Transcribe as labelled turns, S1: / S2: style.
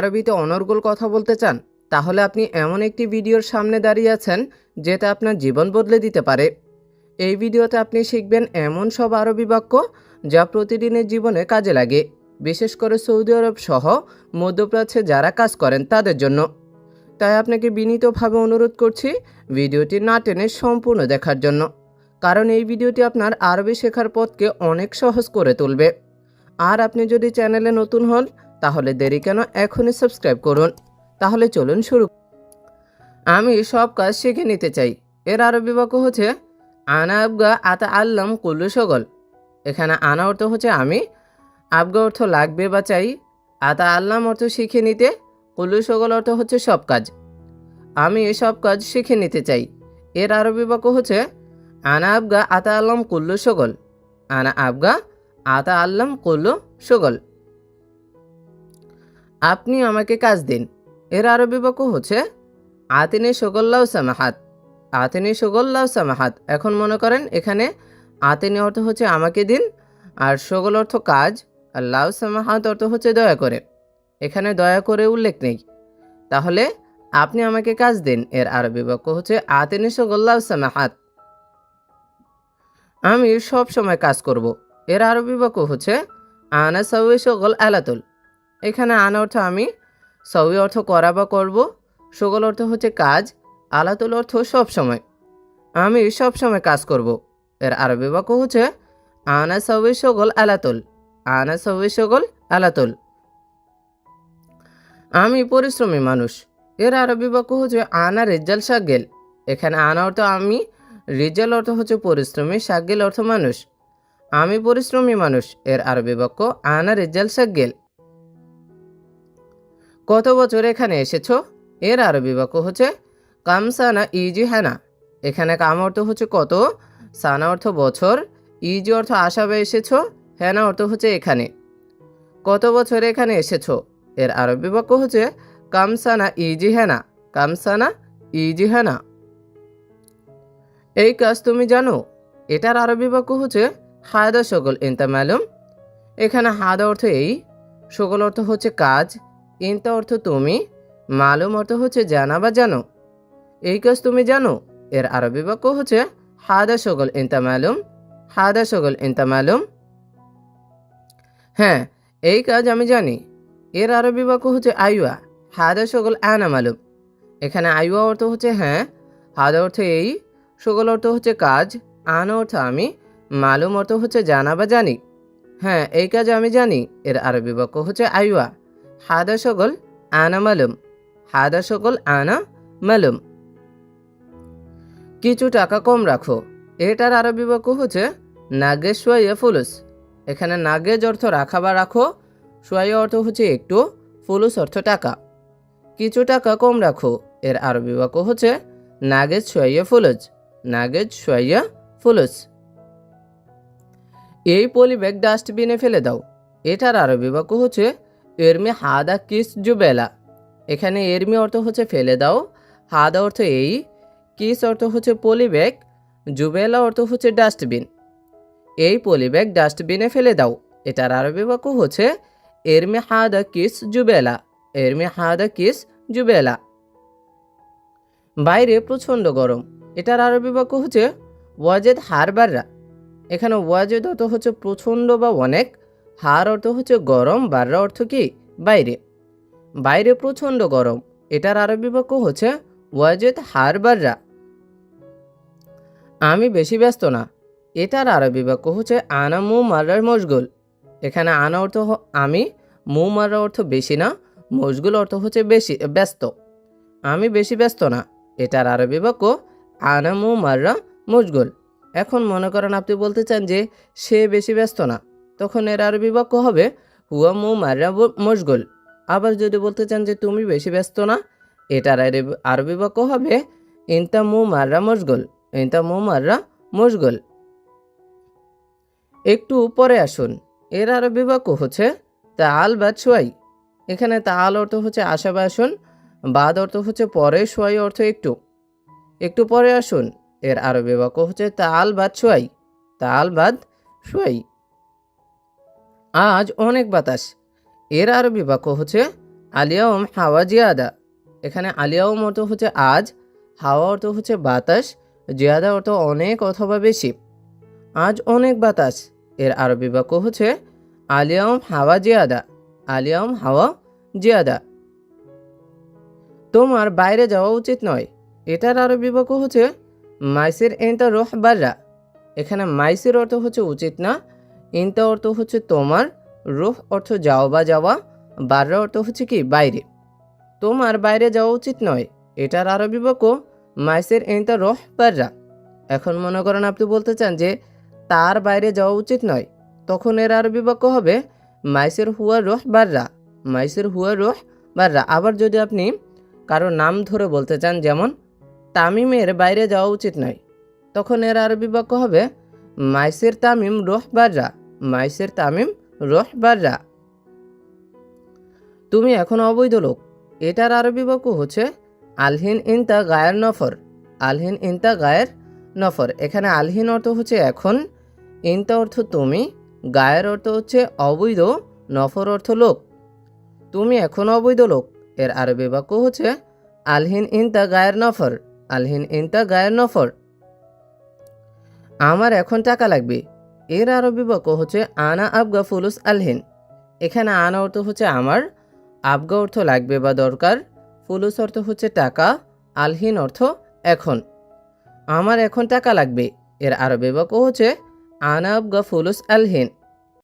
S1: আরবিতে অনর্গল কথা বলতে চান, তাহলে আপনি এমন একটি ভিডিওর সামনে দাঁড়িয়ে আছেন, যেটা আপনার জীবন বদলে দিতে পারে। এই ভিডিওতে আপনি শিখবেন এমন সব আরবি বাক্য, যা প্রতিদিনের জীবনে কাজে লাগে। বিশেষ করে সৌদি আরব সহ মধ্যপ্রাচ্যে যারা কাজ করেন তাদের জন্য। তাই আপনাকে বিনীতভাবে অনুরোধ করছি ভিডিওটি না টেনে সম্পূর্ণ দেখার জন্য, কারণ এই ভিডিওটি আপনার আরবি শেখার পথকে অনেক সহজ করে তুলবে। আর আপনি যদি চ্যানেলে নতুন হন তাহলে দেরি কেন? এখনই সাবস্ক্রাইব করুন। তাহলে চলুন শুরু। আমি সব কাজ শিখে নিতে চাই। এর আরবি বাক্য হচ্ছে আনা আবগা আতা আল্লাম কুল্লু সগল। এখানে আনা অর্থ হচ্ছে আমি। আবগা অর্থ লাগবে বা চাই। আতা আল্লাম অর্থ শিখে নিতে, কুল্লু সগল অর্থ হচ্ছে সব কাজ। আমি সব কাজ শিখে নিতে চাই। এর আরবি বাক্য হচ্ছে আনা আবগা আতা আল্লাম কুল্লু সগল। আনা আবগা আতা আল্লাম কুল্লু সগল। আপনি আমাকে কাজ দিন। এর আরবি বাক্য হচ্ছে, আতিনি সগল্লাউ সামাহাত। আতিনি সগল্লাউ সামাহাত। এখন মনে করেন এখানে আতিনি অর্থ হচ্ছে আমাকে দিন, আর সগল অর্থ কাজ, আর লাউ সামাহাত অর্থ হচ্ছে দয়া করে। এখানে দয়া করে উল্লেখ নেই। তাহলে আপনি আমাকে কাজ দিন। এর আরবি বাক্য হচ্ছে, আতিনি সগল্লাউ সামাহাত। আমি সব সময় কাজ করব। এর আরবি বাক্য হচ্ছে, আনা সাউই সগল আলাতুল। এখানে আনা অর্থ আমি, সবই অর্থ করা বা করব, সগল অর্থ হচ্ছে কাজ, আলাতুল অর্থ সব সময়। আমি সব সময় কাজ করব। এর আরবি বাক্য হচ্ছে, আনা সবই সগল আলাতুল, আনা সবই সগল আলাতুল। আমি পরিশ্রমী মানুষ। এর আরবি বাক্য হচ্ছে, আনা রেজাল সাগেল এখানে আনা অর্থ আমি রিজাল অর্থ হচ্ছে পরিশ্রমী সাগেল অর্থ মানুষ। আমি পরিশ্রমী মানুষ। এর আরবি বাক্য, আনা রেজাল সাগেল কত বছর এখানে এসেছ? এর আরবি বাক্য হচ্ছে, কামসানা ইজি হ্যানা এখানে কাম অর্থ হচ্ছে কত? সানা অর্থ বছর। ইজি অর্থ আসাবে এসেছ হ্যানা অর্থ হচ্ছে এখানে। কত বছর এখানে এসেছ? এর আরবি বাক্য হচ্ছে, কামসানা ইজি হ্যানা কামসানা ইজি হ্যানা এই কাজ তুমি জানো? এটার আরবি বাক্য হচ্ছে, হায়দা সকল ইন্তা ম্যালুম এখানে হাদা অর্থ এই, সকল অর্থ হচ্ছে কাজ। ইন্তা অর্থ তুমি, মালুম অর্থ হচ্ছে জানা বা জানো। এই কাজ তুমি জানো, এর আরবি বাক্য হচ্ছে, হাদা সকল ইন্তা মালুম, হাদা সকল ইন্তা মালুম। হ্যাঁ এই কাজ আমি জানি। এর আরবি বাক্য হচ্ছে আইয়া হাদা সকল আনা মালুম। এখানে আইয়া অর্থ হচ্ছে হ্যাঁ হাদা অর্থ এই সকল অর্থ হচ্ছে কাজ, আনা অর্থ আমি, মালুম অর্থ হচ্ছে জানা বা জানি। হ্যাঁ এই কাজ আমি জানি, এর আরবি বাক্য হচ্ছে আইয়া হাদা সকল আনা মালুম হাদা সকল আনা মালুম কিছু টাকা কম রাখো এটার আরবি বাক্য হচ্ছে নাগেজ সোয়াইয়া ফুলুস এখানে নাগেজ অর্থ রাখা বা রাখো সোয়াইয়া অর্থ হচ্ছে একটু ফুলুস অর্থ টাকা কিছু টাকা কম রাখো এর আরবি বাক্য হচ্ছে নাগেজ সোয়াইয়া ফুলুস নাগেজ সোয়াইয়া ফুলুস এই পলি ব্যাগ ডাস্টবিনে ফেলে দাও এটার আরবি বাক্য হচ্ছে এরমি হাদা কিস জুবেলা। এখানে এরমি অর্থ হচ্ছে ফেলে দাও, হাদা অর্থ এই, কিস অর্থ হচ্ছে পলিব্যাগ, জুবেলা অর্থ হচ্ছে ডাস্টবিন। এই পলিব্যাগ ডাস্টবিনে ফেলে দাও। এটার আরবি বাক্য হচ্ছে এরমি হাদা কিস জুবেলা, এরমি হাদা কিস জুবেলা। বাইরে প্রচণ্ড গরম। এটার আরবি বাক্য হচ্ছে ওয়াজেদ হারবাররা। এখানে ওয়াজেদ অর্থ হচ্ছে প্রচণ্ড বা অনেক হার অর্থ হচ্ছে গরম বাররা অর্থ কি? বাইরে। বাইরে প্রচণ্ড গরম। এটার আরবি বাক্য হচ্ছে ওয়াজেদ, হার, বাররা। আমি বেশি ব্যস্ত না। এটার আরবি বাক্য হচ্ছে আনা মু, মারার মশগুল। এখানে আনা অর্থ আমি, মু, মারা অর্থ বেশি না, মশগুল অর্থ হচ্ছে বেশি, ব্যস্ত। আমি বেশি ব্যস্ত না। এটার আরবি বাক্য আনা মু মাররা মশগুল। এখন মনে করেন আপনি বলতে চান যে সে বেশি ব্যস্ত না। তখন এর আরবি বাক্য হবে? হুয়া মু মাররা ব- মশগুল। আবার যদি বলতে চান যে তুমি বেশি ব্যস্ত না, এটার আরবি বাক্য হবে? ইনতা মু মাররা মশগুল, ইনতা মু মাররা মশগুল। একটু পরে আসুন। এর আরবি বাক্য হচ্ছে তা আল বাদ সোয়াই এখানে তা আল অর্থ হচ্ছে আশা বা আসুন, বাদ অর্থ হচ্ছে পরে সোয়াই অর্থ একটু। একটু পরে আসুন। এর আরবি বাক্য হচ্ছে তা আল বাদ সোয়াই তা আল বাদ সোয়াই আজ অনেক বাতাস। এর আরবি বাক্য হচ্ছে আলিয়াউম হাওয়া জিয়াদা। এখানে আলিয়াউম অর্থ হচ্ছে আজ, হাওয়া অর্থ হচ্ছে বাতাস, জিয়াদা অর্থ অনেক অথবা বেশি। আজ অনেক বাতাস। এর আরবি বাক্য হচ্ছে আলিয়াউম হাওয়া জিয়াদা। আলিয়াউম হাওয়া জিয়াদা। তোমার বাইরে যাওয়া উচিত নয়। এটার আরবি বাক্য হচ্ছে, মাইসির ইনতা রোহ বাররা। এখানে মাইসির অর্থ হচ্ছে উচিত না ইনতা অর্থ হচ্ছে তোমার, রুহ অর্থ যাও বা যাওয়া, বাররা অর্থ হচ্ছে কি, বাইরে। তোমার বাইরে যাওয়া উচিত নয়, এটার আরও বাক্য মাইসের ইনতা রোহ বাররা। এখন মনে করেন আপনি বলতে চান যে, তার বাইরে যাওয়া উচিত নয়, তখন এর আরও বাক্য হবে, মাইসের হুয়া রোহ বাররা, মাইসের হুয়া রোহ বাররা। আবার যদি আপনি কারও নাম ধরে বলতে চান, যেমন, তামিমের বাইরে যাওয়া উচিত নয়, তখন এর আরবি বাক্য হবে, মাইসের তামিম রোহ বাররা। মাইসের তামিম রোহ বাররা তুমি এখন অবৈধ লোক। এটার আরবি বাক্য হচ্ছে, আলহিন ইনতা গায়ের নফর। আলহিন ইনতা গায়ের নফর। এখানে আলহিন অর্থ হচ্ছে এখন, ইনতা অর্থ তুমি, গায়ের অর্থ হচ্ছে অবৈধ, নফর অর্থ লোক। তুমি এখন অবৈধ লোক। এর আরবি বাক্য হচ্ছে, আলহিন ইনতা গায়ের নফর। আলহিন ইনতা গায়ের নফর। আমার এখন টাকা লাগবে। এর আরবি বাক্য হচ্ছে, আনা আবগা ফুলুস আলহিন। এখানে আনা অর্থ হচ্ছে আমার, আবগা অর্থ লাগবে বা দরকার, ফুলুস অর্থ হচ্ছে টাকা, আলহিন অর্থ এখন। আমার এখন টাকা লাগবে। এর আরবি বাক্য হচ্ছে, আনা আবগা ফুলুস আলহিন।